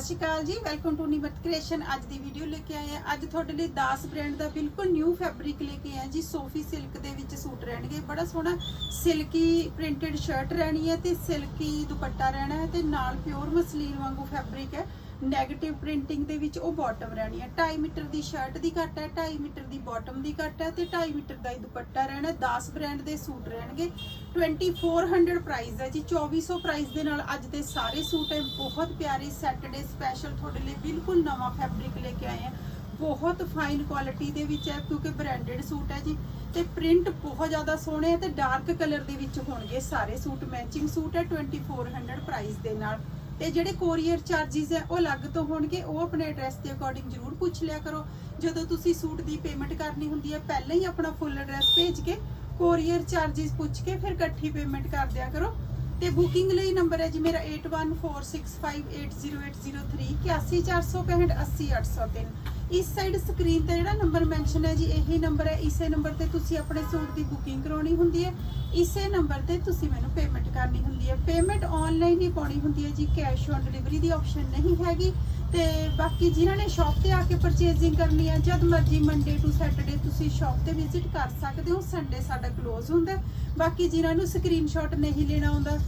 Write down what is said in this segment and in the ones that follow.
ਸਤਿ ਸ਼੍ਰੀ ਅਕਾਲ ਜੀ। Welcome to ਨਿਮਤ creation ਅੱਜ ਦੀ ਵੀਡੀਓ ਲੈ ਕੇ ਆਏ ਆ ਅੱਜ ਤੁਹਾਡੇ ਲਈ ਦਾਸ ਬ੍ਰਾਂਡ ਦਾ ਬਿਲਕੁਲ ਨਿਊ ਫੈਬਰਿਕ ਲੈ ਕੇ ਆਏ ਜੀ। ਸੋਫੀ ਸਿਲਕ ਦੇ ਵਿੱਚ ਸੂਟ ਰਹਿਣਗੇ। ਬੜਾ ਸੋਹਣਾ ਸਿਲਕੀ ਪ੍ਰਿੰਟਡ ਸ਼ਰਟ ਰਹਿਣੀ ਹੈ ਤੇ ਸਿਲਕੀ ਦੁਪੱਟਾ ਰਹਿਣਾ ਹੈ ਤੇ ਨਾਲ ਪਿਓਰ ਮਸਲੀਨ ਵਾਂਗੂ ਫੈਬਰਿਕ ਹੈ। 네ਗੇਟਿਵ ਪ੍ਰਿੰਟਿੰਗ ਦੇ ਵਿੱਚ ਉਹ ਬਾਟਮ ਰਹਿਣੀ ਹੈ। 2.5 ਮੀਟਰ ਦੀ ਸ਼ਰਟ ਦੀ ਘੱਟ ਹੈ 2.5 ਮੀਟਰ ਦੀ ਬਾਟਮ ਦੀ ਘੱਟ ਹੈ ਤੇ 2.5 ਮੀਟਰ ਦਾ ਹੀ ਦੁਪੱਟਾ ਰਹਿਣਾ ਹੈ। 10 ਬ੍ਰਾਂਡ ਦੇ ਸੂਟ ਰਹਿਣਗੇ। 2400 ਪ੍ਰਾਈਸ ਹੈ ਜੀ। 2400 ਪ੍ਰਾਈਸ ਦੇ ਨਾਲ ਅੱਜ ਦੇ ਸਾਰੇ ਸੂਟ ਹੈ। ਬਹੁਤ ਪਿਆਰੇ ਸੈਟਰਡੇ ਸਪੈਸ਼ਲ ਤੁਹਾਡੇ ਲਈ ਬਿਲਕੁਲ ਨਵਾਂ ਫੈਬਰਿਕ ਲੈ ਕੇ ਆਏ ਹਾਂ। ਬਹੁਤ ਫਾਈਨ ਕੁਆਲਿਟੀ ਦੇ ਵਿੱਚ ਹੈ ਕਿਉਂਕਿ ਬ੍ਰਾਂਡਡ ਸੂਟ ਹੈ ਜੀ। ਤੇ ਪ੍ਰਿੰਟ ਬਹੁਤ ਜ਼ਿਆਦਾ ਸੋਹਣੇ ਹੈ ਤੇ ਡਾਰਕ ਕਲਰ ਦੇ ਵਿੱਚ ਹੋਣਗੇ ਸਾਰੇ ਸੂਟ। ਮੈਚਿੰਗ ਸੂਟ ਹੈ 2400 ਪ੍ਰਾਈਸ ਦੇ ਨਾਲ। ਤੇ ਜਿਹੜੇ ਕੋਰੀਅਰ ਚਾਰजेस ਹੈ, ਉਹ ਅਲੱਗ ਤੋਂ ਹੋਣਗੇ, ਉਹ ਆਪਣੇ ਐਡਰੈਸ ਦੇ ਅਕੋਰਡਿੰਗ ਜ਼ਰੂਰ ਪੁੱਛ ਲਿਆ ਕਰੋ। ਜਦੋਂ ਤੁਸੀਂ ਸੂਟ ਦੀ ਪੇਮੈਂਟ ਕਰਨੀ ਹੁੰਦੀ ਹੈ, ਪਹਿਲਾਂ ਹੀ ਆਪਣਾ ਫੁੱਲ ਐਡਰੈਸ ਭੇਜ ਕੇ ਕੋਰੀਅਰ ਚਾਰजेस ਪੁੱਛ ਕੇ ਫਿਰ ਇਕੱਠੀ ਪੇਮੈਂਟ ਕਰ ਦਿਆ ਕਰੋ। ਤੇ ਬੁਕਿੰਗ ਲਈ ਨੰਬਰ ਹੈ ਜੀ ਮੇਰਾ 8146580803 8465808803 ਇਸ ਸਾਈਡ ਸਕਰੀਨ ਤੇ ਜਿਹੜਾ ਨੰਬਰ ਮੈਂਸ਼ਨ ਹੈ ਜੀ, ਇਹੀ ਨੰਬਰ ਹੈ। ਇਸੇ ਨੰਬਰ ਤੇ ਤੁਸੀਂ ਆਪਣੇ ਸੂਟ ਦੀ ਬੁਕਿੰਗ ਕਰਾਉਣੀ ਹੁੰਦੀ ਹੈ। ਇਸੇ ਨੰਬਰ ਤੇ ਤੁਸੀਂ ਮੈਨੂੰ ਪੇਮੈਂਟ ਕਰਨੀ ਹੁੰਦੀ ਹੈ। ਪੇਮੈਂਟ ਆਨਲਾਈਨ ਹੀ ਪਾਉਣੀ ਹੁੰਦੀ ਹੈ ਜੀ। ਕੈਸ਼ ਔਨ ਡਿਲੀਵਰੀ ਦੀ ਆਪਸ਼ਨ ਨਹੀਂ ਹੈਗੀ। ਤੇ ਬਾਕੀ ਜਿਨ੍ਹਾਂ ਨੇ ਸ਼ਾਪ ਤੇ ਆ ਕੇ ਪਰਚੇਜ਼ਿੰਗ ਕਰਨੀ ਹੈ, ਜਦ ਮਰਜ਼ੀ ਮੰਡੇ ਟੂ ਸੈਟਰਡੇ ਤੁਸੀਂ ਸ਼ਾਪ ਤੇ ਵਿਜ਼ਿਟ ਕਰ ਸਕਦੇ ਹੋ। ਸੰਡੇ ਸਾਡਾ ਕਲੋਜ਼ ਹੁੰਦਾ ਬਾਕੀ ਜਿਨ੍ਹਾਂ ਨੂੰ ਸਕਰੀਨਸ਼ਾਟ ਨਹੀਂ ਲੈਣਾ ਆਉਂਦਾ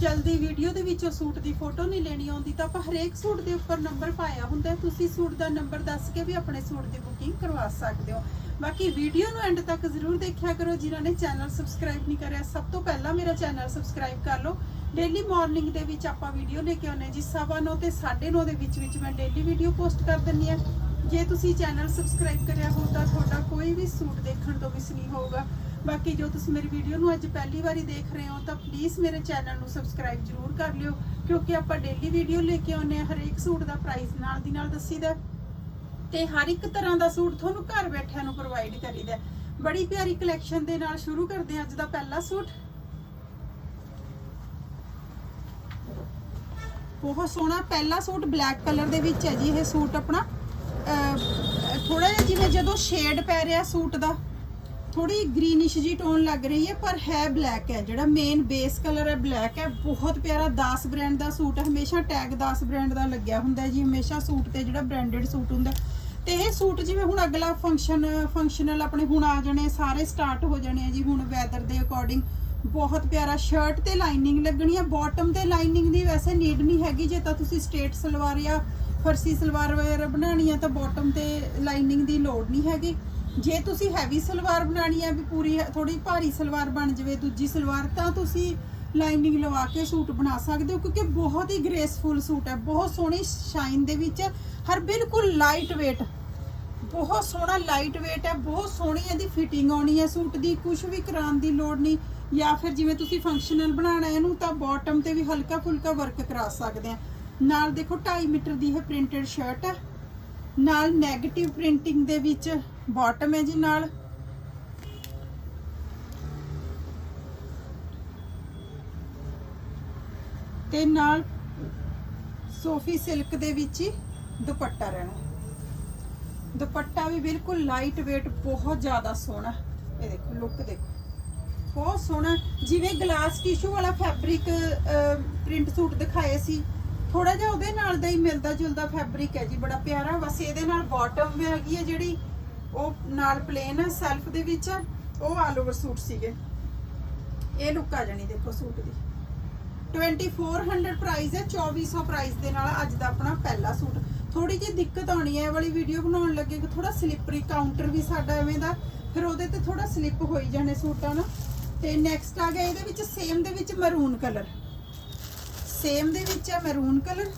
ਜਲਦੀ ਵੀਡੀਓ ਦੇ ਵਿੱਚੋਂ ਸੂਟ ਦੀ ਫੋਟੋ ਨਹੀਂ ਲੈਣੀ ਆਉਂਦੀ, ਤਾਂ ਆਪਾਂ ਹਰੇਕ ਸੂਟ ਦੇ ਉੱਪਰ ਨੰਬਰ ਪਾਇਆ ਹੁੰਦਾ ਤੁਸੀਂ ਸੂਟ ਦਾ ਨੰਬਰ ਦੱਸ ਕੇ ਵੀ ਆਪਣੇ ਸੂਟ ਦੀ ਬੁਕਿੰਗ ਕਰਵਾ ਸਕਦੇ ਹੋ। ਬਾਕੀ ਵੀਡੀਓ ਨੂੰ ਐਂਡ ਤੱਕ ਜ਼ਰੂਰ ਦੇਖਿਆ ਕਰੋ, ਜਿਨ੍ਹਾਂ ਨੇ ਚੈਨਲ ਸਬਸਕ੍ਰਾਈਬ ਨਹੀਂ ਕਰਿਆ, ਸਭ ਤੋਂ ਪਹਿਲਾਂ ਮੇਰਾ ਚੈਨਲ ਸਬਸਕ੍ਰਾਈਬ ਕਰ ਲਓ। ਡੇਲੀ ਮਾਰਨਿੰਗ ਦੇ ਵਿੱਚ ਆਪਾਂ ਵੀਡੀਓ ਲੈ ਕੇ ਆਉਂਦੇ ਹਾਂ ਜੀ, ਸਵਾ ਨੌ ਤੇ 9:30 ਦੇ ਵਿੱਚ ਵਿੱਚ ਮੈਂ ਡੇਲੀ ਵੀਡੀਓ ਪੋਸਟ ਕਰ ਦਿੰਦੀ ਹਾਂ। ਜੇ ਤੁਸੀਂ ਚੈਨਲ ਸਬਸਕ੍ਰਾਈਬ ਕਰਿਆ ਹੋ, ਤਾਂ ਤੁਹਾਡਾ ਕੋਈ ਵੀ ਸੂਟ ਦੇਖਣ ਤੋਂ ਮਿਸ ਨਹੀਂ ਹੋਊਗਾ। ਬਾਕੀ ਜੋ ਤੁਸੀਂ ਮੇਰੀ ਵੀਡੀਓ ਨੂੰ ਅੱਜ ਪਹਿਲੀ ਵਾਰੀ ਦੇਖ ਰਹੇ ਹੋ, ਤਾਂ ਪਲੀਜ਼ ਮੇਰੇ ਚੈਨਲ ਨੂੰ ਸਬਸਕ੍ਰਾਈਬ ਜ਼ਰੂਰ ਕਰ ਲਿਓ, ਕਿਉਂਕਿ ਆਪਾਂ ਡੇਲੀ ਵੀਡੀਓ ਲੈ ਕੇ ਆਉਂਦੇ ਹਾਂ, ਹਰੇਕ ਸੂਟ ਦਾ ਪ੍ਰਾਈਸ ਨਾਲ ਦੀ ਨਾਲ ਦੱਸੀਦਾ ਤੇ ਹਰ ਇੱਕ ਤਰ੍ਹਾਂ ਦਾ ਸੂਟ ਤੁਹਾਨੂੰ ਘਰ ਬੈਠਿਆਂ ਨੂੰ ਪ੍ਰੋਵਾਈਡ ਕਰੀਦਾ ਬੜੀ ਪਿਆਰੀ ਕਲੈਕਸ਼ਨ ਦੇ ਨਾਲ ਸ਼ੁਰੂ ਕਰਦੇ ਹਾਂ ਅੱਜ ਦਾ ਪਹਿਲਾ ਸੂਟ। ਬਹੁਤ ਸੋਹਣਾ ਪਹਿਲਾ ਸੂਟ ਬਲੈਕ ਕਲਰ ਦੇ ਵਿੱਚ ਹੈ ਜੀ ਇਹ ਸੂਟ ਆਪਣਾ। ਥੋੜਾ ਜਿਹਾ ਜਿਵੇਂ ਜਦੋਂ ਸ਼ੇਡ ਪੈ ਰਿਹਾ ਸੂਟ ਦਾ ਥੋੜੀ ਗ੍ਰੀਨਿਸ਼ ਜੀ ਟੋਨ ਲੱਗ ਰਹੀ ਹੈ, ਪਰ ਹੈ ਬਲੈਕ ਹੈ। ਜਿਹੜਾ ਮੇਨ ਬੇਸ ਕਲਰ ਹੈ ਬਲੈਕ ਹੈ। ਬਹੁਤ ਪਿਆਰਾ 10 ਬ੍ਰਾਂਡ ਦਾ ਸੂਟ ਹਮੇਸ਼ਾ ਟੈਗ 10 ਬ੍ਰਾਂਡ ਦਾ ਲੱਗਿਆ ਹੁੰਦਾ ਜੀ। ਹਮੇਸ਼ਾ ਸੂਟ ਤੇ ਜਿਹੜਾ ਬ੍ਰਾਂਡਡ ਸੂਟ ਹੁੰਦਾ ਤੇ ਇਹ ਸੂਟ ਜਿਵੇਂ ਹੁਣ ਅਗਲਾ ਫੰਕਸ਼ਨ ਫੰਕਸ਼ਨਲ ਆਪਣੇ ਹੁਣ ਆ ਜਾਣੇ, ਸਾਰੇ ਸਟਾਰਟ ਹੋ ਜਾਣੇ ਆ ਜੀ। ਹੁਣ ਵੈਦਰ ਦੇ ਅਕੋਰਡਿੰਗ ਬਹੁਤ ਪਿਆਰਾ ਸ਼ਰਟ ਤੇ ਲਾਈਨਿੰਗ ਲੱਗਣੀ ਆ ਬਾਟਮ ਤੇ ਲਾਈਨਿੰਗ ਦੀ ਵੈਸੇ ਨੀਡ ਨਹੀਂ ਹੈਗੀ। ਜੇ ਤਾਂ ਤੁਸੀਂ ਸਟੇਟ ਸਲਵਾਰ ਜਾਂ ਫਰਸੀ ਸਲਵਾਰ ਵਗੈਰਾ ਬਣਾਉਣੀ ਆ ਤਾਂ ਬਾਟਮ ਤੇ ਲਾਈਨਿੰਗ ਦੀ ਲੋੜ ਨਹੀਂ ਹੈਗੀ। ਜੇ ਤੁਸੀਂ ਹੈਵੀ ਸਲਵਾਰ ਬਣਾਉਣੀ ਹੈ ਵੀ ਪੂਰੀ ਥੋੜੀ ਭਾਰੀ ਸਲਵਾਰ ਬਣ ਜਾਵੇ, ਦੂਜੀ ਸਲਵਾਰ, ਤਾਂ ਤੁਸੀਂ ਲਾਈਨਿੰਗ ਲਵਾ ਕੇ ਸੂਟ ਬਣਾ ਸਕਦੇ ਹੋ, ਕਿਉਂਕਿ ਬਹੁਤ ਹੀ ਗ੍ਰੇਸਫੁਲ ਸੂਟ ਹੈ, ਬਹੁਤ ਸੋਹਣੀ ਸ਼ਾਈਨ ਦੇ ਵਿੱਚ ਹਰ ਬਿਲਕੁਲ ਲਾਈਟ weight ਬਹੁਤ ਸੋਹਣਾ ਲਾਈਟ weight ਹੈ, ਬਹੁਤ ਸੋਹਣੀ ਇਹਦੀ ਫਿਟਿੰਗ ਆਉਣੀ ਹੈ ਸੂਟ ਦੀ ਕੁਝ ਵੀ ਕਰਾਉਣ ਦੀ ਲੋੜ ਨਹੀਂ, ਜਾਂ ਫਿਰ ਜਿਵੇਂ ਤੁਸੀਂ ਫੰਕਸ਼ਨਲ ਬਣਾਉਣਾ ਇਹਨੂੰ ਤਾਂ ਬਾਟਮ ਤੇ ਵੀ ਹਲਕਾ ਫੁਲਕਾ ਵਰਕ ਕਰਾ ਸਕਦੇ ਆ ਨਾਲ ਦੇਖੋ 2.5 ਮੀਟਰ ਦੀ ਇਹ ਪ੍ਰਿੰਟਡ ਸ਼ਰਟ ਹੈ, ਨਾਲ 네ਗੇਟਿਵ ਪ੍ਰਿੰਟਿੰਗ ਦੇ ਵਿੱਚ ਬਾਟਮ ਹੈ ਜੀ ਨਾਲ। ਤੇ ਨਾਲ ਸੋਫੀ ਸਿਲਕ ਦੇ ਵਿੱਚ ਹੀ ਦੁਪੱਟਾ ਰਹਿਣਾ। ਦੁਪੱਟਾ ਵੀ ਬਿਲਕੁਲ ਲਾਈਟ weight, ਬਹੁਤ ਜ਼ਿਆਦਾ ਸੋਹਣਾ। ਇਹ ਦੇਖੋ ਲੁੱਕ ਦੇਖੋ। ਬਹੁਤ ਸੋਹਣਾ। ਜਿਵੇਂ ਗਲਾਸ ਟਿਸ਼ੂ ਵਾਲਾ ਫੈਬਰਿਕ ਪ੍ਰਿੰਟ ਸੂਟ ਦਿਖਾਏ ਸੀ ਥੋੜਾ ਜਿਹਾ ਉਹਦੇ ਨਾਲ ਦਾ ਹੀ ਮਿਲਦਾ ਜੁਲਦਾ ਫੈਬਰਿਕ ਹੈ ਜੀ, ਬੜਾ ਪਿਆਰਾ। ਬਸ ਇਹਦੇ ਨਾਲ ਬਾਟਮ ਵੀ ਹੈਗੀ ਹੈ ਜਿਹੜੀ ਉਹ ਨਾਲ ਪਲੇਨ ਹੈ ਸੈਲਫ ਦੇ ਵਿੱਚ ਉਹ ਆਲ ਓਵਰ ਸੂਟ ਸੀਗੇ। ਇਹ ਲੁੱਕ ਆ ਜਾਣੀ ਦੇਖੋ ਸੂਟ ਦੀ। 2400 ਪ੍ਰਾਈਸ ਹੈ 2400 ਪ੍ਰਾਈਸ ਦੇ ਨਾਲ ਅੱਜ ਦਾ ਆਪਣਾ ਪਹਿਲਾ ਸੂਟ। ਥੋੜੀ ਜਿਹੀ ਦਿੱਕਤ ਆਉਣੀ ਹੈ, ਇਹ ਵਾਲੀ ਵੀਡੀਓ ਬਣਾਉਣ ਲੱਗੇ ਕਿ ਥੋੜਾ ਸਲਿੱਪਰੀ ਕਾਊਂਟਰ ਵੀ ਸਾਡਾ ਐਵੇਂ ਦਾ, ਫਿਰ ਉਹਦੇ ਤੇ ਥੋੜਾ ਸਲਿੱਪ ਹੋਈ ਜਾਣੇ ਸੂਟਾਂ ਨਾ। ਤੇ ਨੈਕਸਟ ਆ ਗਿਆ, ਇਹਦੇ ਵਿੱਚ ਸੇਮ ਦੇ ਵਿੱਚ ਮਰੂਨ ਕਲਰ ਸੇਮ ਦੇ ਵਿੱਚ ਹੈ ਮਰੂਨ ਕਲਰ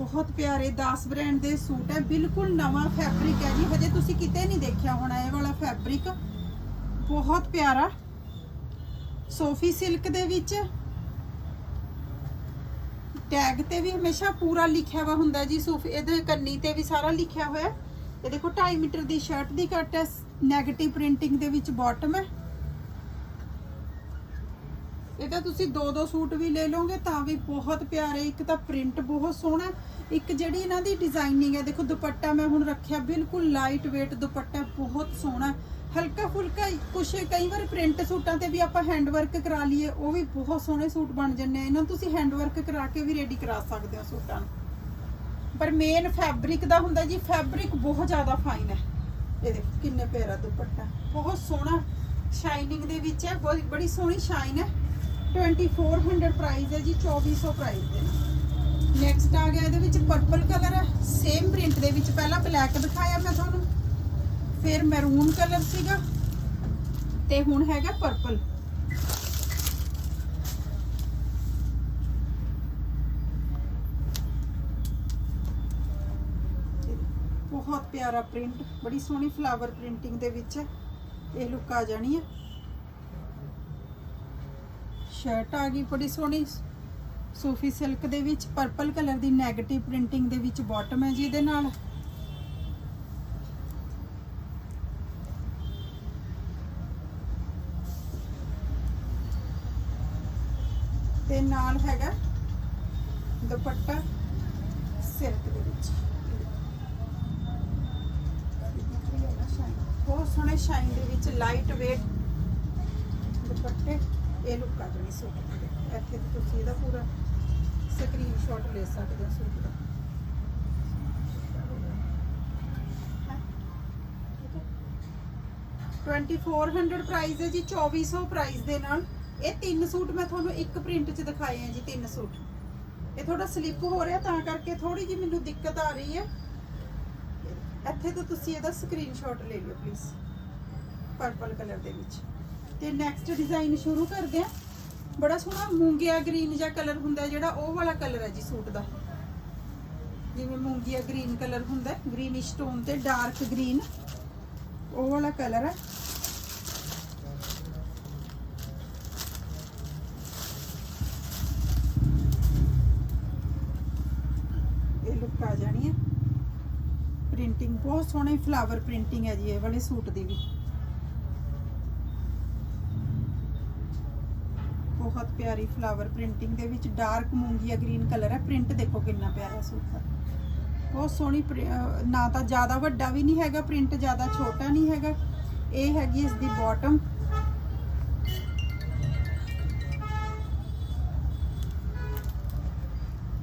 ਬਹੁਤ ਪਿਆਰੇ 10 ਬ੍ਰਾਂਡ ਦੇ ਸੂਟ ਹੈ। ਬਿਲਕੁਲ ਨਵਾਂ ਫੈਬਰਿਕ ਹੈ ਜੀ। ਹਜੇ ਤੁਸੀਂ ਕਿਤੇ ਨਹੀਂ ਦੇਖਿਆ ਹੋਣਾ ਇਹ ਵਾਲਾ ਫੈਬਰਿਕ ਬਹੁਤ ਪਿਆਰਾ। ਸੋਫੀ ਸਿਲਕ ਦੇ ਵਿੱਚ। ਟੈਗ ਤੇ ਵੀ ਹਮੇਸ਼ਾ ਪੂਰਾ ਲਿਖਿਆ ਵਾ ਹੁੰਦਾ ਜੀ। ਸੂਫੀ, ਇਹਦੇ ਕੰਨੀ ਤੇ ਵੀ ਸਾਰਾ ਲਿਖਿਆ ਹੋਇਆ। ਇਹ ਦੇਖੋ 2.5 ਮੀਟਰ ਦੀ ਸ਼ਰਟ ਦੀ ਕੱਟ ਹੈ। 네ਗੇਟਿਵ ਪ੍ਰਿੰਟਿੰਗ ਦੇ ਵਿੱਚ ਬਾਟਮ ਹੈ। ਇਹ ਤਾਂ ਤੁਸੀਂ ਦੋ ਦੋ ਸੂਟ ਵੀ ਲੈ ਲਓਗੇ ਤਾਂ ਵੀ ਬਹੁਤ ਪਿਆਰੇ। ਇੱਕ ਤਾਂ ਪ੍ਰਿੰਟ ਬਹੁਤ ਸੋਹਣਾ ਇੱਕ ਜਿਹੜੀ ਇਹਨਾਂ ਦੀ ਡਿਜ਼ਾਈਨਿੰਗ ਹੈ, ਦੇਖੋ ਦੁਪੱਟਾ ਮੈਂ ਹੁਣ ਰੱਖਿਆ, ਬਿਲਕੁਲ ਲਾਈਟ weight ਦੁਪੱਟਾ ਬਹੁਤ ਸੋਹਣਾ ਹਲਕਾ ਫੁਲਕਾ ਕੁਛ ਕਈ ਵਾਰ ਪ੍ਰਿੰਟ ਸੂਟਾਂ ਤੇ ਵੀ ਆਪਾਂ ਹੈਂਡ ਵਰਕ ਕਰਾ ਲਈਏ, ਉਹ ਵੀ ਬਹੁਤ ਸੋਹਣੇ ਸੂਟ ਬਣ ਜਾਂਦੇ ਇਹਨਾਂ ਤੁਸੀਂ ਹੈਂਡ ਵਰਕ ਕਰਾ ਕੇ ਵੀ ਰੈਡੀ ਕਰਾ ਸਕਦੇ ਹੋ ਸੂਟਾਂ ਨੂੰ। ਪਰ ਮੇਨ ਫੈਬਰਿਕ ਦਾ ਹੁੰਦਾ ਜੀ ਫੈਬਰਿਕ ਬਹੁਤ ਜ਼ਿਆਦਾ ਫਾਈਨ ਹੈ। ਇਹ ਦੇਖੋ ਕਿੰਨੇ ਪਿਆਰਾ ਦੁਪੱਟਾ ਬਹੁਤ ਸੋਹਣਾ ਸ਼ਾਈਨਿੰਗ ਦੇ ਵਿੱਚ ਹੈ ਬੜੀ ਸੋਹਣੀ ਸ਼ਾਈਨ ਹੈ। 2400 ਪ੍ਰਾਈਸ ਹੈ ਜੀ, 2400 ਪ੍ਰਾਈਸ ਦੇ ਨੈਕਸਟ ਆ ਗਿਆ ਇਹਦੇ ਵਿੱਚ ਪਰਪਲ ਕਲਰ ਹੈ। ਸੇਮ ਪ੍ਰਿੰਟ ਦੇ ਵਿੱਚ ਪਹਿਲਾਂ ਬਲੈਕ ਦਿਖਾਇਆ ਮੈਂ ਤੁਹਾਨੂੰ। ਫਿਰ ਮੈਰੂਨ ਕਲਰ ਸੀਗਾ। ਤੇ ਹੁਣ ਹੈਗਾ ਪਰਪਲ ਬਹੁਤ ਪਿਆਰਾ ਪ੍ਰਿੰਟ ਬੜੀ ਸੋਹਣੀ ਫਲਾਵਰ ਪ੍ਰਿੰਟਿੰਗ ਦੇ ਵਿੱਚ ਹੈ। ਇਹ ਲੁੱਕ ਆ ਜਾਣੀ ਹੈ। ਸ਼ਰਟ ਆ ਗਈ, ਬੜੀ ਸੋਹਣੀ ਸੂਫੀ ਸਿਲਕ ਦੇ ਵਿੱਚ ਪਰਪਲ ਕਲਰ ਦੀ 네ਗੇਟਿਵ ਪ੍ਰਿੰਟਿੰਗ ਦੇ ਵਿੱਚ ਬਾਟਮ ਹੈ ਜੀ ਇਹਦੇ ਨਾਲ। ਤੇ ਨਾਲ ਹੈਗਾ ਦੁਪੱਟਾ ਸਿਲਕ ਦੇ ਵਿੱਚ। ਬਹੁਤ ਸੋਹਣੇ ਸ਼ਾਈਨ ਦੇ ਵਿੱਚ ਲਾਈਟ weight ਦੁਪੱਟੇ। ਇਹ ਲੁੱਕ ਆ ਸੂਟ ਦੀ। ਇੱਥੇ ਤੇ ਤੁਸੀਂ ਇਹਦਾ ਪੂਰਾ ਸਕਰੀਨਸ਼ਾਟ ਲੈ ਸਕਦੇ ਹੋ ਸੂਟ ਦਾ। ਹੈਂ? ਠੀਕ ਹੈ 2400 ਪ੍ਰਾਈਸ ਹੈ ਜੀ 2400 ਪ੍ਰਾਈਸ ਦੇ ਨਾਲ। ਇਹ ਤਿੰਨ ਸੂਟ ਮੈਂ ਤੁਹਾਨੂੰ ਇੱਕ ਪ੍ਰਿੰਟ 'ਚ ਦਿਖਾਏ ਆ ਜੀ, ਤਿੰਨ ਸੂਟ ਇਹ ਥੋੜਾ ਸਲਿੱਪ ਹੋ ਰਿਹਾ, ਤਾਂ ਕਰਕੇ ਥੋੜੀ ਜਿਹੀ ਮੈਨੂੰ ਦਿੱਕਤ ਆ ਰਹੀ ਹੈ। ਇੱਥੇ ਤੋਂ ਤੁਸੀਂ ਇਹਦਾ ਸਕਰੀਨਸ਼ਾਟ ਲੈ ਲਿਓ ਪਲੀਜ਼ ਪਰਪਲ ਕਲਰ ਦੇ ਵਿੱਚ। ਤੇ ਨੈਕਸਟ ਡਿਜ਼ਾਈਨ ਸ਼ੁਰੂ ਕਰਦੇ ਆ ਬੜਾ ਸੋਹਣਾ ਮੂੰਗੀਆ ਗ੍ਰੀਨ ਜਿਹਾ ਕਲਰ ਹੁੰਦਾ ਜਿਹੜਾ ਉਹ ਵਾਲਾ ਕਲਰ ਹੈ ਜੀ ਸੂਟ ਦਾ। ਜਿਵੇਂ ਮੂੰਗੀਆ ਗ੍ਰੀਨ ਕਲਰ ਹੁੰਦਾ ਗ੍ਰੀਨਿਸ਼ ਟੋਨ ਤੇ ਡਾਰਕ ਗ੍ਰੀਨ ਉਹ ਵਾਲਾ ਕਲਰ ਹੈ। ਇਹ ਲੁੱਕ ਆ ਜਾਣੀ ਹੈ। ਪ੍ਰਿੰਟਿੰਗ ਬਹੁਤ ਸੋਹਣੀ ਫਲਾਵਰ ਪ੍ਰਿੰਟਿੰਗ ਹੈ ਜੀ, ਇਹ ਵਾਲੇ ਸੂਟ ਦੀ ਵੀ ਬਹੁਤ ਪਿਆਰੀ ਫਲਾਵਰ ਪ੍ਰਿੰਟਿੰਗ ਦੇ ਵਿੱਚ ਡਾਰਕ ਮੂੰਗੀਆ ਗ੍ਰੀਨ ਕਲਰ ਹੈ। ਪ੍ਰਿੰਟ ਦੇਖੋ ਕਿੰਨਾ ਪਿਆਰਾ ਸੂਟ ਦਾ ਬਹੁਤ ਸੋਹਣੀ ਨਾ ਤਾਂ ਜ਼ਿਆਦਾ ਵੱਡਾ ਵੀ ਨਹੀਂ ਹੈਗਾ ਪ੍ਰਿੰਟ ਜ਼ਿਆਦਾ ਛੋਟਾ ਨਹੀਂ ਹੈਗਾ। ਇਹ ਹੈਗੀ ਇਸ ਦੀ ਬਾਟਮ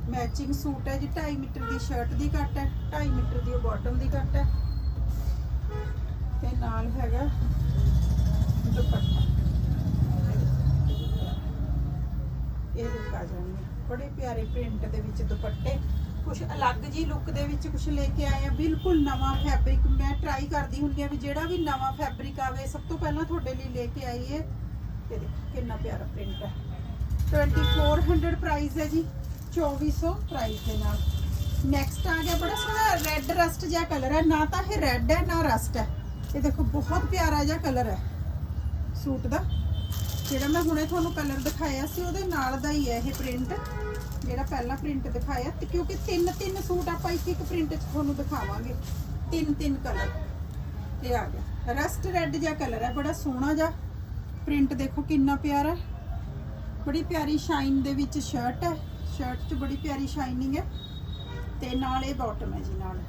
ਮੈਚਿੰਗ ਸੂਟ ਹੈ ਜੀ 2.5 ਮੀਟਰ ਦੀ ਸ਼ਰਟ ਦੀ ਕੱਟ ਹੈ 2.5 ਮੀਟਰ ਦੀ ਬਾਟਮ ਦੀ ਕੱਟ ਹੈ। ਤੇ ਨਾਲ ਹੈਗਾ ਦੁਪੱਟਾ। ਇਹ ਲੁੱਕ ਆ ਜਾਣੀ ਹੈ ਬੜੇ ਪਿਆਰੇ ਪ੍ਰਿੰਟ ਦੇ ਵਿੱਚ ਦੁਪੱਟੇ। ਕੁਝ ਅਲੱਗ ਜੀ ਲੁੱਕ ਦੇ ਵਿੱਚ ਕੁਝ ਲੈ ਕੇ ਆਏ ਆ। ਬਿਲਕੁਲ ਨਵਾਂ ਫੈਬਰਿਕ ਮੈਂ ਟਰਾਈ ਕਰਦੀ ਹੁੰਦੀ ਆ ਵੀ ਜਿਹੜਾ ਵੀ ਨਵਾਂ ਫੈਬਰਿਕ ਆਵੇ, ਸਭ ਤੋਂ ਪਹਿਲਾਂ ਤੁਹਾਡੇ ਲਈ ਲੈ ਕੇ ਆਈ ਹੈ। ਇਹ ਦੇਖੋ, ਕਿੰਨਾ ਪਿਆਰਾ ਪ੍ਰਿੰਟ ਹੈ 2400 ਪ੍ਰਾਈਸ ਹੈ ਜੀ। 2400 ਪ੍ਰਾਈਸ ਦੇ ਨਾਲ। ਨੈਕਸਟ ਆ ਗਿਆ। ਬੜਾ ਸੋਹਣਾ ਰੈੱਡ ਰਸਟ ਜਿਹਾ ਕਲਰ ਹੈ। ਨਾ ਤਾਂ ਇਹ ਰੈੱਡ ਹੈ, ਨਾ ਰਸਟ ਹੈ। ਇਹ ਦੇਖੋ, ਬਹੁਤ ਪਿਆਰਾ ਜਿਹਾ ਕਲਰ ਹੈ। ਸੂਟ ਦਾ। ਜਿਹੜਾ ਮੈਂ ਹੁਣੇ ਤੁਹਾਨੂੰ ਕਲਰ ਦਿਖਾਇਆ ਸੀ, ਉਹਦੇ ਨਾਲ ਦਾ ਹੀ ਹੈ ਇਹ ਪ੍ਰਿੰਟ ਜਿਹੜਾ ਪਹਿਲਾ ਪ੍ਰਿੰਟ ਦਿਖਾਇਆ ਤੇ ਕਿਉਂਕਿ ਤਿੰਨ ਤਿੰਨ ਸੂਟ ਆਪਾਂ ਇੱਕ ਇੱਕ ਪ੍ਰਿੰਟ 'ਚ ਤੁਹਾਨੂੰ ਦਿਖਾਵਾਂਗੇ। ਤਿੰਨ ਤਿੰਨ ਕਲਰ ਇਹ ਆ ਗਿਆ। ਰਸਟ ਰੈੱਡ ਜਿਹਾ ਕਲਰ ਹੈ, ਬੜਾ ਸੋਹਣਾ ਜਿਹਾ। ਪ੍ਰਿੰਟ ਦੇਖੋ ਕਿੰਨਾ ਪਿਆਰਾ ਬੜੀ ਪਿਆਰੀ ਸ਼ਾਈਨ ਦੇ ਵਿੱਚ ਸ਼ਰਟ ਹੈ। ਸ਼ਰਟ 'ਚ ਬੜੀ ਪਿਆਰੀ ਸ਼ਾਈਨਿੰਗ ਹੈ। ਤੇ ਨਾਲ ਇਹ ਬਾਟਮ ਹੈ ਜੀ ਨਾਲ।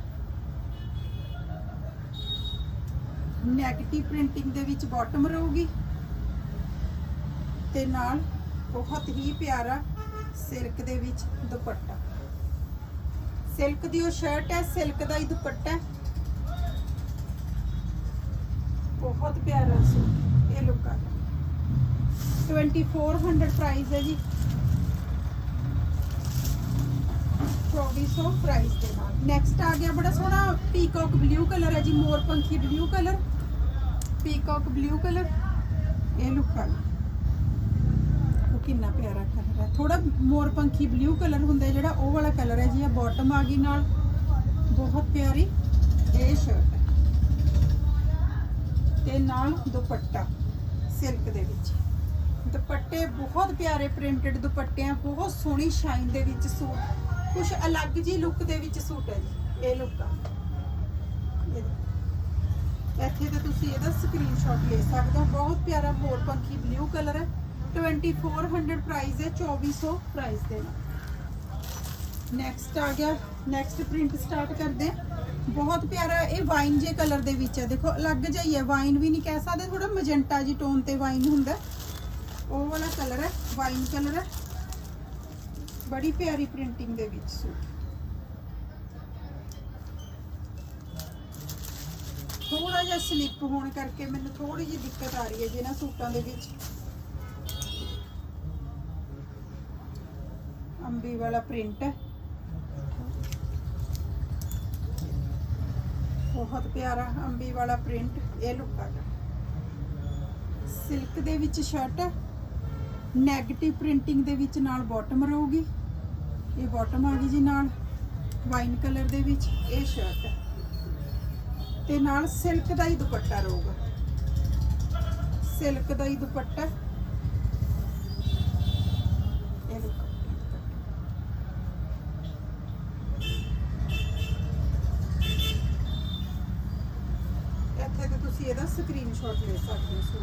ਨੈਗੇਟਿਵ ਪ੍ਰਿੰਟਿੰਗ ਦੇ ਵਿੱਚ ਬਾਟਮ ਰਹੂਗੀ। ਤੇ ਨਾਲ ਬਹੁਤ ਹੀ ਪਿਆਰਾ ਸਿਲਕ ਦੇ ਵਿੱਚ ਦੁਪੱਟਾ। ਸਿਲਕ ਦੀ ਉਹ ਸ਼ਰਟ ਹੈ, ਸਿਲਕ ਦਾ ਹੀ ਦੁਪੱਟਾ ਹੈ। ਬਹੁਤ ਪਿਆਰਾ ਸੂਟ ਇਹ ਲੁੱਕ ਆ। ਗਿਆ 2400 ਪ੍ਰਾਈਸ ਹੈ ਜੀ। 2400 ਪ੍ਰਾਈਸ ਦੇ ਨਾਲ। ਨੈਕਸਟ ਆ ਗਿਆ ਬੜਾ ਸੋਹਣਾ ਪੀਕੌਕ ਬਲੂ ਕਲਰ ਹੈ ਜੀ, ਮੋਰ ਪੰਖੀ blue colour peacock blue colour ਇਹ ਲੁੱਕ ਆ। ਕਿੰਨਾ ਪਿਆਰਾ ਕਲਰ ਹੈ। ਥੋੜਾ ਮੋਰ ਪੰਖੀ ਬਲੂ ਕਲਰ ਹੁੰਦਾ ਹੈ ਜਿਹੜਾ, ਉਹ ਵਾਲਾ ਕਲਰ ਹੈ ਜੀ, ਇਹ ਬਾਟਮ ਆ ਗਈ ਨਾਲ। ਬਹੁਤ ਪਿਆਰੀ ਇਹ ਸ਼ਰਟ ਹੈ। ਤੇ ਨਾਲ ਦੁਪੱਟਾ ਸਿਲਕ ਦੇ ਵਿੱਚ। ਦੁਪੱਟੇ ਬਹੁਤ ਪਿਆਰੇ ਪ੍ਰਿੰਟਡ ਦੁਪੱਟੇ ਆ, ਬਹੁਤ ਸੋਹਣੀ ਸ਼ਾਈਨ ਦੇ ਵਿੱਚ ਸੂਟ। ਕੁਝ ਅਲੱਗ ਜੀ ਲੁੱਕ ਦੇ ਵਿੱਚ ਸੂਟ ਹੈ ਜੀ, ਇਹ ਲੁੱਕ ਆ। ਇੱਥੇ ਤਾਂ ਤੁਸੀਂ ਇਹਦਾ ਸਕਰੀਨਸ਼ਾਟ ਲੈ ਸਕਦੇ ਹੋ। ਬਹੁਤ ਪਿਆਰਾ ਮੋਰ ਪੰਖੀ ਬਲੂ ਕਲਰ ਹੈ। 2400 ਪ੍ਰਾਈਸ ਹੈ 2400 ਪ੍ਰਾਈਸ ਦੇ ਨਾਲ। ਨੈਕਸਟ ਆ ਗਿਆ ਨੈਕਸਟ ਪ੍ਰਿੰਟ ਸਟਾਰਟ ਕਰਦੇ ਹਾਂ। ਬਹੁਤ ਪਿਆਰਾ ਇਹ ਵਾਈਨ ਜੇ ਕਲਰ ਦੇ ਵਿੱਚ ਹੈ। ਦੇਖੋ, ਅਲੱਗ ਜਿਹਾ ਹੀ ਹੈ। ਵਾਈਨ ਵੀ ਨਹੀਂ ਕਹਿ ਸਕਦੇ ਥੋੜਾ ਮੈਜੈਂਟਾ ਜੀ ਟੋਨ ਤੇ ਵਾਈਨ ਹੁੰਦਾ ਉਹ ਵਾਲਾ ਕਲਰ ਹੈ ਵਾਈਨ ਕਲਰ ਹੈ। ਬੜੀ ਪਿਆਰੀ ਪ੍ਰਿੰਟਿੰਗ ਦੇ ਵਿੱਚ ਸੂਟ। ਥੋੜਾ ਜਿਹਾ ਸਲਿੱਪ ਹੋਣ ਕਰਕੇ ਮੈਨੂੰ ਥੋੜੀ ਜਿਹੀ ਦਿੱਕਤ ਆ ਰਹੀ ਹੈ ਜਿਹਨਾਂ ਸੂਟਾਂ ਦੇ ਵਿੱਚ। ਅੰਬੀ ਵਾਲਾ ਪ੍ਰਿੰਟ ਹੈ ਬਹੁਤ ਪਿਆਰਾ ਅੰਬੀ ਵਾਲਾ ਪ੍ਰਿੰਟ ਇਹ ਲੁੱਕ ਆ। ਸਿਲਕ ਦੇ ਵਿੱਚ ਸ਼ਰਟ ਹੈ ਨੈਗੇਟਿਵ ਪ੍ਰਿੰਟਿੰਗ ਦੇ ਵਿੱਚ ਨਾਲ ਬਾਟਮ ਰਹੂਗੀ। ਇਹ ਬਾਟਮ ਆ ਗਈ ਜੀ ਨਾਲ। ਵਾਈਨ ਕਲਰ ਦੇ ਵਿੱਚ ਇਹ ਸ਼ਰਟ ਹੈ ਤੇ ਨਾਲ ਸਿਲਕ ਦਾ ਹੀ ਦੁਪੱਟਾ ਰਹੂਗਾ। ਸਿਲਕ ਦਾ ਹੀ ਦੁਪੱਟਾ ਇਹ ਲੁੱਕ ਇੱਥੇ ਤੇ ਤੁਸੀਂ ਇਹਦਾ ਸਕਰੀਨਸ਼ਾਟ ਲੈ ਸਕਦੇ ਹੋ ਸੂਟ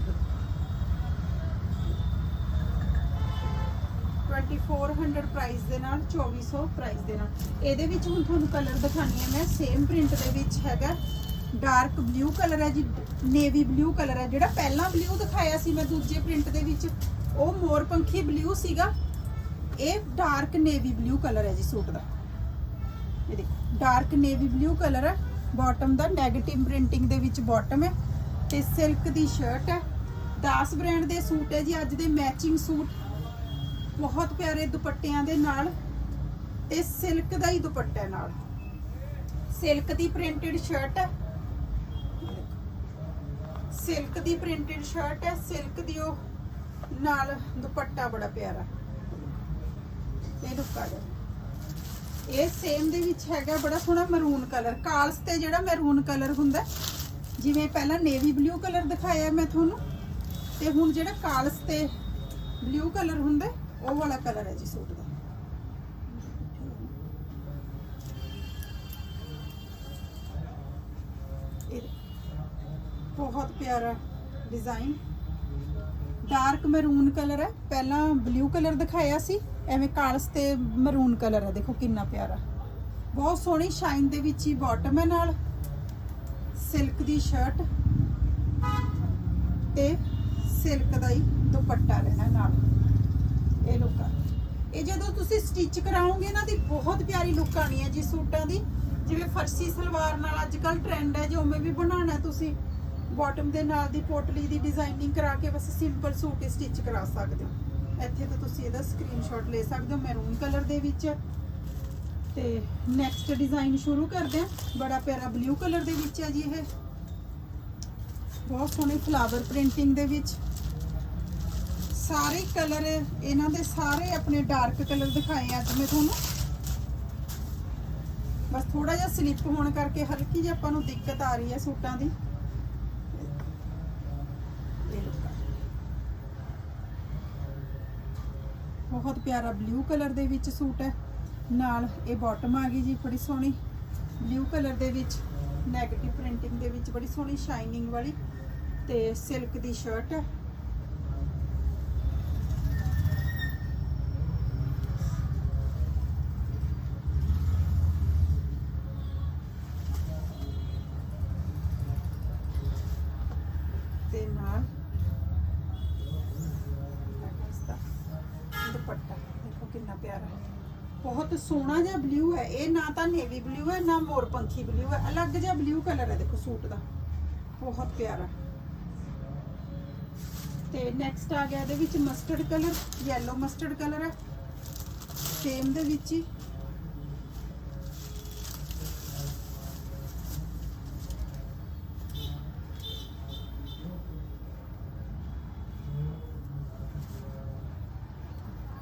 2400 ਪ੍ਰਾਈਸ ਦੇ ਨਾਲ, 2400 ਪ੍ਰਾਈਸ ਦੇ ਨਾਲ। ਇਹਦੇ ਵਿੱਚ ਹੁਣ ਤੁਹਾਨੂੰ ਕਲਰ ਦਿਖਾਣੀ ਹੈ ਮੈਂ। ਸੇਮ ਪ੍ਰਿੰਟ ਦੇ ਵਿੱਚ ਹੈਗਾ। ਡਾਰਕ ਬਲੂ ਕਲਰ ਹੈ ਜੀ। ਨੇਵੀ ਬਲੂ ਕਲਰ ਹੈ। ਜਿਹੜਾ ਪਹਿਲਾਂ ਬਲੂ ਦਿਖਾਇਆ ਸੀ ਮੈਂ ਦੂਜੇ ਪ੍ਰਿੰਟ ਦੇ ਵਿੱਚ, ਉਹ ਮੋਰ ਪੰਖੀ ਬਲੂ ਸੀਗਾ। ਇਹ ਡਾਰਕ ਨੇਵੀ ਬਲੂ ਕਲਰ ਹੈ ਜੀ ਸੂਟ ਦਾ। ਇਹ ਦੇਖੋ ਡਾਰਕ ਨੇਵੀ ਬਲੂ ਕਲਰ ਹੈ। ਬਾਟਮ ਦਾ 네ਗੇਟਿਵ ਪ੍ਰਿੰਟਿੰਗ ਦੇ ਵਿੱਚ ਬਾਟਮ ਹੈ। ਤੇ ਸਿਲਕ ਦੀ ਸ਼ਰਟ ਹੈ। 10 ਬ੍ਰਾਂਡ ਦੇ ਸੂਟ ਹੈ ਜੀ, ਅੱਜ ਦੇ ਮੈਚਿੰਗ ਸੂਟ। ਬਹੁਤ ਪਿਆਰੇ ਦੁਪੱਟਿਆਂ ਦੇ ਨਾਲ ਤੇ ਸਿਲਕ ਦਾ ਹੀ ਦੁਪੱਟਾ ਨਾਲ। ਸਿਲਕ ਦੀ ਪ੍ਰਿੰਟਡ ਸ਼ਰਟ ਹੈ। ਸਿਲਕ ਦੀ ਪ੍ਰਿੰਟਡ ਸ਼ਰਟ ਹੈ, ਸਿਲਕ ਦੀ ਉਹ ਨਾਲ ਦੁਪੱਟਾ ਬੜਾ ਪਿਆਰਾ। ਇਹ ਦੁਪੱਟਾ ਇਹ ਸੇਮ ਦੇ ਵਿੱਚ ਹੈਗਾ ਬੜਾ ਸੋਹਣਾ ਮਰੂਨ ਕਲਰ ਕਾਲਸ ਤੇ ਜਿਹੜਾ ਮਰੂਨ ਕਲਰ ਹੁੰਦਾ ਜਿਵੇਂ ਪਹਿਲਾਂ ਨੇਵੀ ਬਲੂ ਕਲਰ ਦਿਖਾਇਆ ਮੈਂ ਤੁਹਾਨੂੰ, ਤੇ ਹੁਣ ਜਿਹੜਾ ਕਾਲਸ ਤੇ ਬਲੂ ਕਲਰ ਹੁੰਦਾ, ਉਹ ਵਾਲਾ ਕਲਰ ਹੈ ਜੀ ਸੂਟ ਦਾ। ਬਹੁਤ ਪਿਆਰਾ ਡਿਜ਼ਾਈਨ ਡਾਰਕ ਮੈਰੂਨ ਕਲਰ ਹੈ, ਪਹਿਲਾਂ ਬਲੂ ਕਲਰ ਦਿਖਾਇਆ ਸੀ, ਐਵੇਂ ਕਾਲਸ ਤੇ ਮਰੂਨ ਕਲਰ ਹੈ, ਦੇਖੋ ਕਿੰਨਾ ਪਿਆਰਾ। ਬਹੁਤ ਸੋਹਣੀ ਸ਼ਾਈਨ ਦੇ ਵਿੱਚ ਹੀ ਬਾਟਮ ਹੈ ਨਾਲ। ਸਿਲਕ ਦੀ ਸ਼ਰਟ ਤੇ ਸਿਲਕ ਦਾ ਹੀ ਦੁਪੱਟਾ ਲੈਣਾ ਨਾਲ। ਇਹ ਲੁੱਕ ਆ ਇਹ ਜਦੋਂ ਤੁਸੀਂ ਸਟਿਚ ਕਰਾਓਗੇ ਨਾ ਦੀ ਬਹੁਤ ਪਿਆਰੀ ਲੁੱਕ ਆਣੀ ਹੈ ਜੀ ਸੂਟਾਂ ਦੀ। ਜਿਵੇਂ ਫਰਸੀ ਸਲਵਾਰ ਨਾਲ ਅੱਜ ਕੱਲ ਟ੍ਰੈਂਡ ਹੈ ਜੇ, ਉਵੇਂ ਵੀ ਬਣਾਉਣਾ ਤੁਸੀਂ। ਬਾਟਮ ਦੇ ਨਾਲ ਦੀ ਪੋਟਲੀ ਦੀ ਡਿਜ਼ਾਈਨਿੰਗ ਕਰਾ ਕੇ ਬਸ ਸਿੰਪਲ ਸੂਟ ਹੀ ਸਟਿਚ ਕਰਾ ਸਕਦੇ ਹੋ। ਇੱਥੇ ਤਾਂ ਤੁਸੀਂ ਇਹਦਾ ਸਕਰੀਨਸ਼ਾਟ ਲੈ ਸਕਦੇ ਹੋ ਮੈਰੂਨ ਕਲਰ ਦੇ ਵਿੱਚ। ਤੇ ਨੈਕਸਟ ਡਿਜ਼ਾਈਨ ਸ਼ੁਰੂ ਕਰਦੇ ਹਾਂ। ਬੜਾ ਪਿਆਰਾ ਬਲੂ ਕਲਰ ਦੇ ਵਿੱਚ ਹੈ ਜੀ ਇਹ। ਬਹੁਤ ਸੋਹਣੇ ਫਲਾਵਰ ਪ੍ਰਿੰਟਿੰਗ ਦੇ ਵਿੱਚ। ਸਾਰੇ ਕਲਰ ਇਹਨਾਂ ਦੇ ਸਾਰੇ ਆਪਣੇ ਡਾਰਕ ਕਲਰ ਦਿਖਾਏ ਅੱਜ ਮੈਂ ਤੁਹਾਨੂੰ। ਬਸ ਥੋੜਾ ਜਿਹਾ ਸਲਿੱਪ ਹੋਣ ਕਰਕੇ ਹਲਕੀ ਜਿਹੀ ਆਪਾਂ ਨੂੰ ਦਿੱਕਤ ਆ ਰਹੀ ਹੈ ਸੂਟਾਂ ਦੀ। ਬਹੁਤ ਪਿਆਰਾ ਬਲੂ ਕਲਰ ਦੇ ਵਿੱਚ ਸੂਟ ਹੈ। ਨਾਲ ਇਹ ਬਾਟਮ ਆ ਗਈ ਜੀ, ਬੜੀ ਸੋਹਣੀ। ਬਲੂ ਕਲਰ ਦੇ ਵਿੱਚ 네ਗੇਟਿਵ ਪ੍ਰਿੰਟਿੰਗ ਦੇ ਵਿੱਚ ਬੜੀ ਸੋਹਣੀ ਸ਼ਾਈਨਿੰਗ ਵਾਲੀ ਤੇ ਸਿਲਕ ਦੀ ਸ਼ਰਟ ਹੈ ਬਹੁਤ ਸੋਹਣਾ ਜਿਹਾ ਬਲੂ ਹੈ, ਇਹ ਨਾ ਤਾਂ ਨੇਵੀ ਬਲੂ ਹੈ, ਨਾ ਮੋਰ ਬਲੂ ਹੈ, ਅਲੱਗ ਜਿਹਾ ਬਲੂ ਕਲਰ ਹੈ ਦੇਖੋ ਸੂਟ ਦਾ। ਬਹੁਤ ਪਿਆਰਾ। ਤੇ ਨੈਕਸਟ ਆ ਗਿਆ ਇਹਦੇ ਵਿੱਚ mustard colour yellow mustard colour ਹੈ। ਸੇਮ ਦੇ ਵਿੱਚ ਹੀ।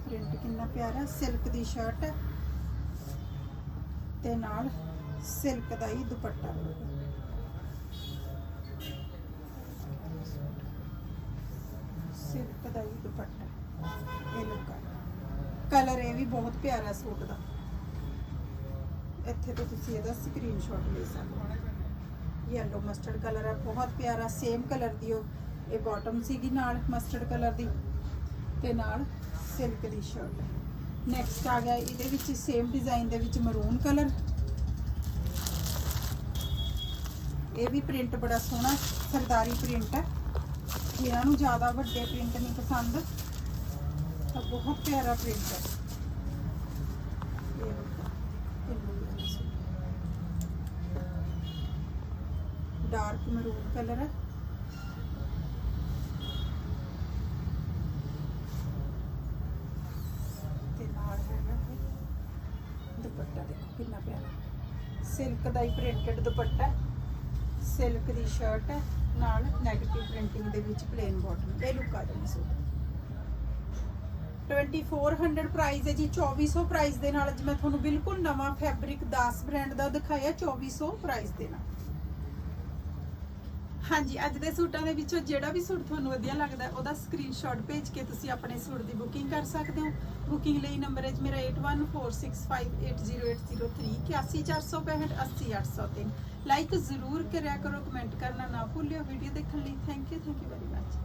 ਪ੍ਰਿੰਟ ਕਿੰਨਾ ਪਿਆਰਾ ਸਿਲਕ ਦੀ ਸ਼ਰਟ ਹੈ। ਤੇ ਨਾਲ ਸਿਲਕ ਦਾ ਹੀ ਦੁਪੱਟਾ ਸਿਲਕ ਦਾ ਹੀ ਦੁਪੱਟਾ, ਇਹ ਲੁੱਕ ਕਲਰ ਇਹ ਵੀ ਬਹੁਤ ਪਿਆਰਾ ਸੂਟ ਦਾ। ਇੱਥੇ ਤੋਂ ਤੁਸੀਂ ਇਹਦਾ ਸਕਰੀਨਸ਼ਾਟ ਲੈ ਸਕਦੇ ਹੋ। ਯੈਲੋ ਮਸਟਰਡ ਕਲਰ ਹੈ ਬਹੁਤ ਪਿਆਰਾ ਸੇਮ ਕਲਰ ਦੀ ਉਹ। ਇਹ ਬਾਟਮ ਸੀਗੀ ਨਾਲ ਮਸਟਰਡ ਕਲਰ ਦੀ ਤੇ ਨਾਲ ਸਿਲਕ ਦੀ ਸ਼ਰਟ ਹੈ ਨੈਕਸਟ ਆ ਗਿਆ ਇਹਦੇ ਵਿੱਚ ਸੇਮ ਡਿਜ਼ਾਈਨ ਦੇ ਵਿੱਚ ਮਰੂਨ ਕਲਰ ਇਹ ਵੀ ਪ੍ਰਿੰਟ ਬੜਾ ਸੋਹਣਾ, ਸਰਦਾਰੀ ਪ੍ਰਿੰਟ ਹੈ। ਜਿਹਨਾਂ ਨੂੰ ਜ਼ਿਆਦਾ ਵੱਡੇ ਪ੍ਰਿੰਟ ਨਹੀਂ ਪਸੰਦ, ਤਾਂ ਬਹੁਤ ਪਿਆਰਾ ਪ੍ਰਿੰਟ ਹੈ। ਡਾਰਕ ਮਰੂਨ ਕਲਰ ਹੈ ਤੇ ਨਾਲ ਹੈਗਾ ਇਹ ਦੁਪੱਟਾ ਦੇਖੋ ਕਿੰਨਾ ਪਿਆਰਾ ਸਿਲਕ ਦਾ ਹੀ ਪ੍ਰਿੰਟਡ ਦੁਪੱਟਾ ਸਿਲਕ ਦੀ ਸ਼ਰਟ ਹੈ। ਨਾਲ 네ਗੇਟਿਵ ਪ੍ਰਿੰਟਿੰਗ ਦੇ ਵਿੱਚ ਪਲੇਨ ਬਾਟਮ ਇਹ ਲੁੱਕ ਆ ਜਾਣੀ ਸੂਟ। 2400 ਪ੍ਰਾਈਸ ਹੈ ਜੀ। 2400 ਪ੍ਰਾਈਸ ਦੇ ਨਾਲ ਅੱਜ ਮੈਂ ਤੁਹਾਨੂੰ ਬਿਲਕੁਲ ਨਵਾਂ ਫੈਬਰਿਕ 10 ਬ੍ਰਾਂਡ ਦਾ ਦਿਖਾਇਆ। 2400 ਪ੍ਰਾਈਸ ਦੇ ਨਾਲ। ਹਾਂਜੀ, ਅੱਜ ਦੇ ਸੂਟਾਂ ਦੇ ਵਿੱਚੋਂ ਜਿਹੜਾ ਵੀ ਸੂਟ ਤੁਹਾਨੂੰ ਵਧੀਆ ਲੱਗਦਾ ਉਹਦਾ ਸਕਰੀਨਸ਼ਾਟ ਭੇਜ ਕੇ ਤੁਸੀਂ ਆਪਣੇ ਸੂਟ ਦੀ ਬੁਕਿੰਗ ਕਰ ਸਕਦੇ ਹੋ। ਬੁਕਿੰਗ ਲਈ ਨੰਬਰ ਹੈ ਜੀ ਮੇਰਾ 8146580803 81465 80803 ਲਾਈਕ ਜ਼ਰੂਰ ਕਰਿਆ ਕਰੋ ਕਮੈਂਟ ਕਰਨਾ ਨਾ ਭੁੱਲਿਓ। ਵੀਡੀਓ ਦੇਖਣ ਲਈ thank you thank you very much